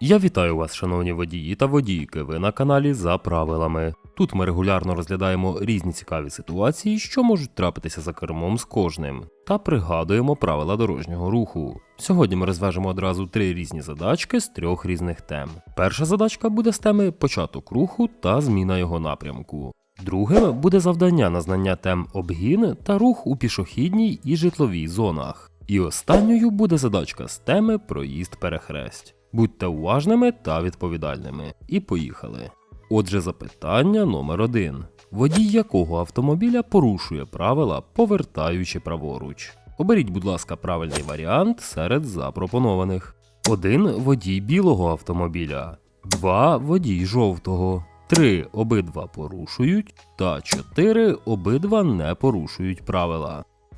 Я вітаю вас, шановні водії та водійки. Ви на каналі за правилами. Тут ми регулярно розглядаємо різні цікаві ситуації, що можуть трапитися за кермом з кожним, та пригадуємо правила дорожнього руху. Сьогодні ми розв'яжемо одразу три різні задачки з трьох різних тем. Перша задачка буде з теми початок руху та зміна його напрямку. Другим буде завдання на знання тем обгін та рух у пішохідній і житловій зонах. І останньою буде задачка з теми проїзд перехресть. Будьте уважними та відповідальними. І поїхали. Отже, запитання номер один: водій якого автомобіля порушує правила, повертаючи праворуч? Оберіть, будь ласка, правильний варіант серед запропонованих. 1 водій білого автомобіля, 2 водій жовтого, 3 обидва порушують, та 4 обидва не порушують правила.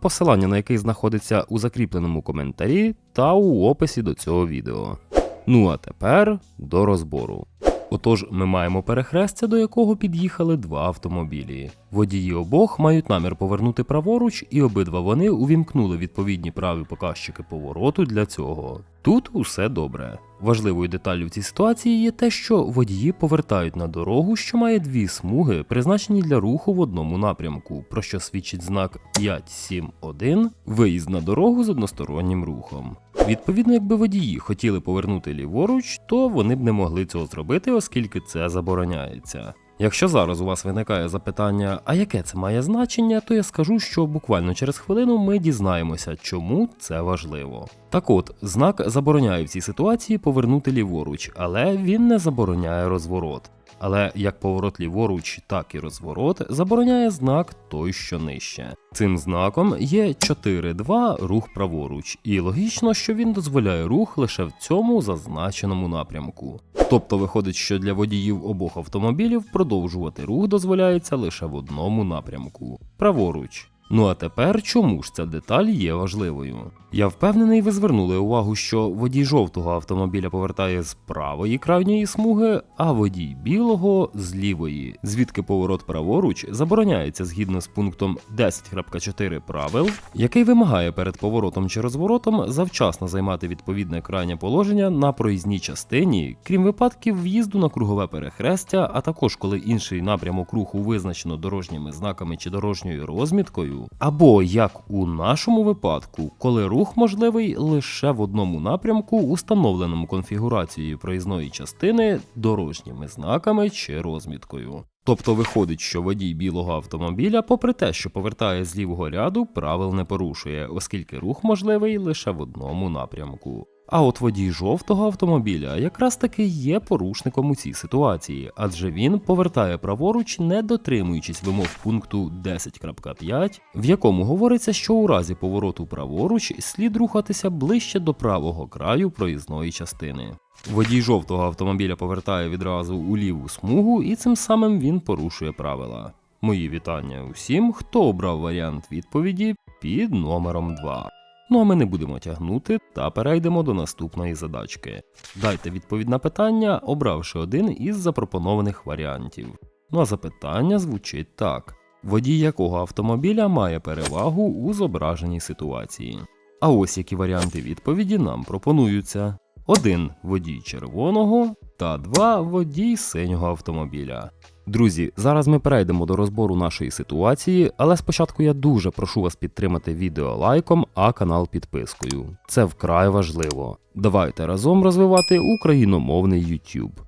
посилання на який знаходиться у закріпленому коментарі та у описі до цього відео. Ну а тепер до розбору. Отож, ми маємо перехрестя, до якого під'їхали два автомобілі. Водії обох мають намір повернути праворуч, і обидва вони увімкнули відповідні праві показчики повороту для цього. Тут усе добре. Важливою деталлю в цій ситуації є те, що водії повертають на дорогу, що має дві смуги, призначені для руху в одному напрямку, про що свідчить знак 571 виїзд на дорогу з одностороннім рухом. Відповідно, якби водії хотіли повернути ліворуч, то вони б не могли цього зробити, оскільки це забороняється. Якщо зараз у вас виникає запитання, а яке це має значення, то я скажу, що буквально через хвилину ми дізнаємося, чому це важливо. Так от, знак забороняє в цій ситуації повернути ліворуч, але він не забороняє розворот. Але як поворот ліворуч, так і розворот забороняє знак той, що нижче. Цим знаком є 4-2 рух праворуч, і логічно, що він дозволяє рух лише в цьому зазначеному напрямку. Тобто виходить, що для водіїв обох автомобілів продовжувати рух дозволяється лише в одному напрямку праворуч. Ну а тепер чому ж ця деталь є важливою? Я впевнений, ви звернули увагу, що водій жовтого автомобіля повертає з правої крайньої смуги, а водій білого з лівої, звідки поворот праворуч забороняється згідно з пунктом 10.4 правил, який вимагає перед поворотом чи розворотом завчасно займати відповідне крайнє положення на проїзній частині, крім випадків в'їзду на кругове перехрестя, а також коли інший напрямок руху визначено дорожніми знаками чи дорожньою розміткою, або як у нашому випадку, коли рух можливий лише в одному напрямку, установленому конфігурацією проїзної частини дорожніми знаками чи розміткою. Тобто виходить, що водій білого автомобіля, попри те, що повертає з лівого ряду, правил не порушує, оскільки рух можливий лише в одному напрямку. А от водій жовтого автомобіля якраз таки є порушником у цій ситуації, адже він повертає праворуч, не дотримуючись вимог пункту 10.5, в якому говориться, що у разі повороту праворуч слід рухатися ближче до правого краю проїзної частини. Водій жовтого автомобіля повертає відразу у ліву смугу, і цим самим він порушує правила. Мої вітання усім, хто обрав варіант відповіді під номером 2. Ну а ми не будемо тягнути та перейдемо до наступної задачки. Дайте відповідь на питання, обравши один із запропонованих варіантів. Ну а запитання звучить так: водій якого автомобіля має перевагу у зображеній ситуації? А ось які варіанти відповіді нам пропонуються: 1 водій червоного та два водій синього автомобіля. Друзі, зараз ми перейдемо до розбору нашої ситуації, але спочатку я дуже прошу вас підтримати відео лайком, а канал підпискою. Це вкрай важливо. Давайте разом розвивати україномовний YouTube.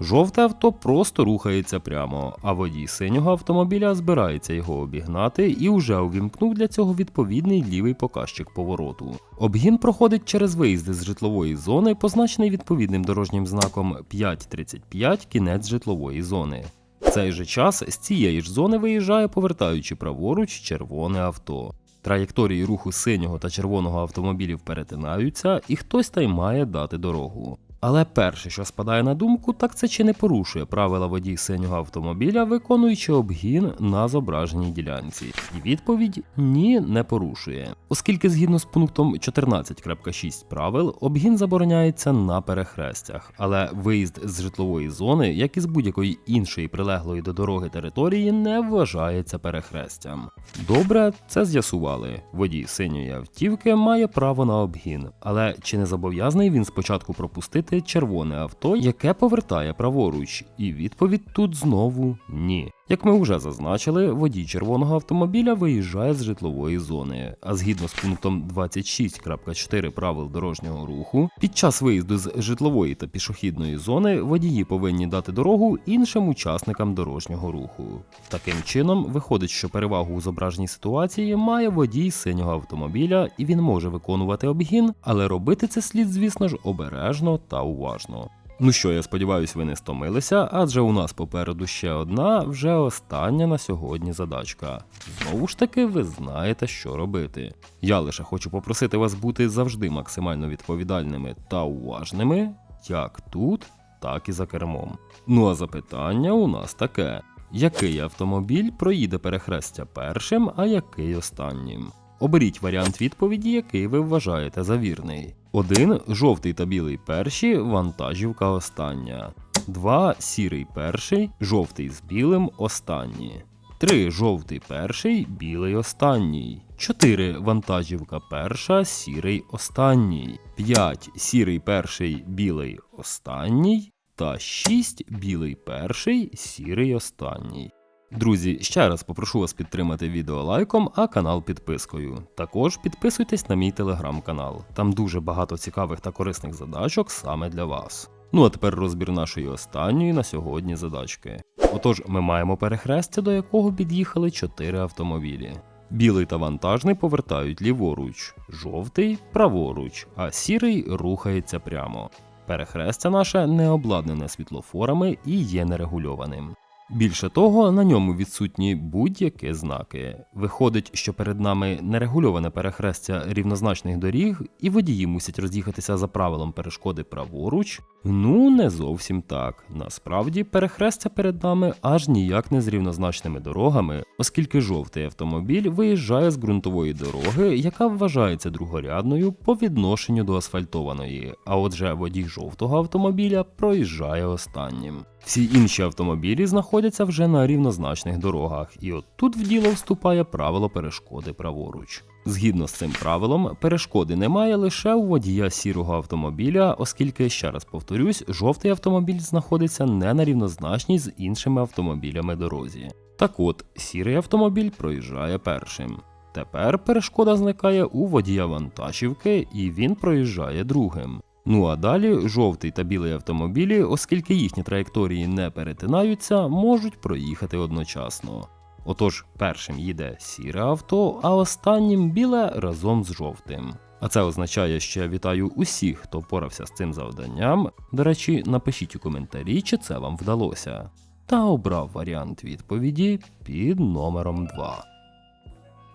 Жовте авто просто рухається прямо, а водій синього автомобіля збирається його обігнати і вже увімкнув для цього відповідний лівий показчик повороту. Обгін проходить через виїзди з житлової зони, позначений відповідним дорожнім знаком 5.35 кінець житлової зони. В цей же час з цієї ж зони виїжджає, повертаючи праворуч червоне авто. Траєкторії руху синього та червоного автомобілів перетинаються, і хтось та й має дати дорогу. Але перше, що спадає на думку, так це чи не порушує правила водій синього автомобіля, виконуючи обгін на зображеній ділянці. І відповідь ні, не порушує. Оскільки згідно з пунктом 14.6 правил, обгін забороняється на перехрестях, але виїзд з житлової зони, як і з будь-якої іншої прилеглої до дороги території, не вважається перехрестям. Добре, це з'ясували. Водій синьої автівки має право на обгін, але чи не зобов'язаний він спочатку пропустити червоне авто, яке повертає праворуч? І відповідь тут знову ні. Як ми вже зазначили, водій червоного автомобіля виїжджає з житлової зони, а згідно з пунктом 26.4 правил дорожнього руху, під час виїзду з житлової та пішохідної зони водії повинні дати дорогу іншим учасникам дорожнього руху. Таким чином, виходить, що перевагу у зображеній ситуації має водій синього автомобіля, і він може виконувати обгін, але робити це слід, звісно ж, обережно та уважно. Ну що, я сподіваюся, ви не стомилися, адже у нас попереду ще одна, вже остання на сьогодні задачка. Знову ж таки, ви знаєте, що робити. Я лише хочу попросити вас бути завжди максимально відповідальними та уважними, як тут, так і за кермом. Ну а запитання у нас таке: який автомобіль проїде перехрестя першим, а який останнім? Оберіть варіант відповіді, який ви вважаєте за вірний. 1. Жовтий та білий перші, вантажівка остання. 2. Сірий перший, жовтий з білим останні. 3. Жовтий перший, білий останній. 4. Вантажівка перша, сірий останній. 5. Сірий перший, білий останній. Та 6. Білий перший, сірий останній. Друзі, ще раз попрошу вас підтримати відео лайком, а канал підпискою. Також підписуйтесь на мій телеграм-канал. Там дуже багато цікавих та корисних задачок саме для вас. Ну а тепер розбір нашої останньої на сьогодні задачки. Отож, ми маємо перехрестя, до якого під'їхали 4 автомобілі. Білий та вантажний повертають ліворуч, жовтий праворуч, а сірий рухається прямо. Перехрестя наше не обладнане світлофорами і є нерегульованим. Більше того, на ньому відсутні будь-які знаки. Виходить, що перед нами нерегульоване перехрестя рівнозначних доріг, і водії мусять роз'їхатися за правилом перешкоди праворуч. Ну, не зовсім так. Насправді, перехрестя перед нами аж ніяк не з рівнозначними дорогами, оскільки жовтий автомобіль виїжджає з ґрунтової дороги, яка вважається другорядною по відношенню до асфальтованої. А отже, водій жовтого автомобіля проїжджає останнім. Всі інші автомобілі знаходяться вже на рівнозначних дорогах, і от тут в діло вступає правило перешкоди праворуч. Згідно з цим правилом, перешкоди немає лише у водія сірого автомобіля, оскільки, ще раз повторюсь, жовтий автомобіль знаходиться не на рівнозначній з іншими автомобілями дорозі. Так от, сірий автомобіль проїжджає першим. Тепер перешкода зникає у водія вантажівки, і він проїжджає другим. Ну а далі жовтий та білий автомобілі, оскільки їхні траєкторії не перетинаються, можуть проїхати одночасно. Отож, першим їде сіре авто, а останнім біле разом з жовтим. А це означає, що я вітаю усіх, хто впорався з цим завданням. До речі, напишіть у коментарі, чи це вам вдалося. Та обрав варіант відповіді під номером 2.